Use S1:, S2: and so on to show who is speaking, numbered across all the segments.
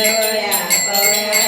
S1: પવયા પવયા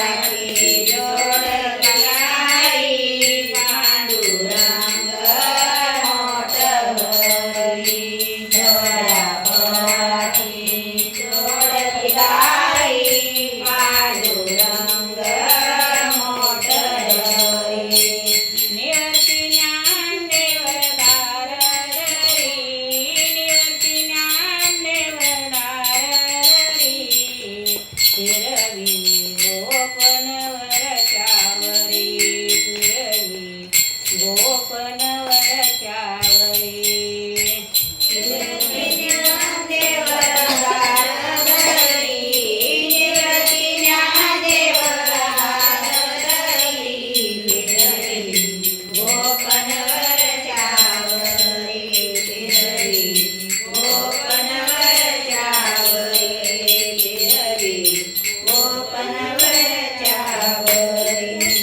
S2: ફેરવી ગોપનવરા
S1: Amém.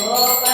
S1: గోప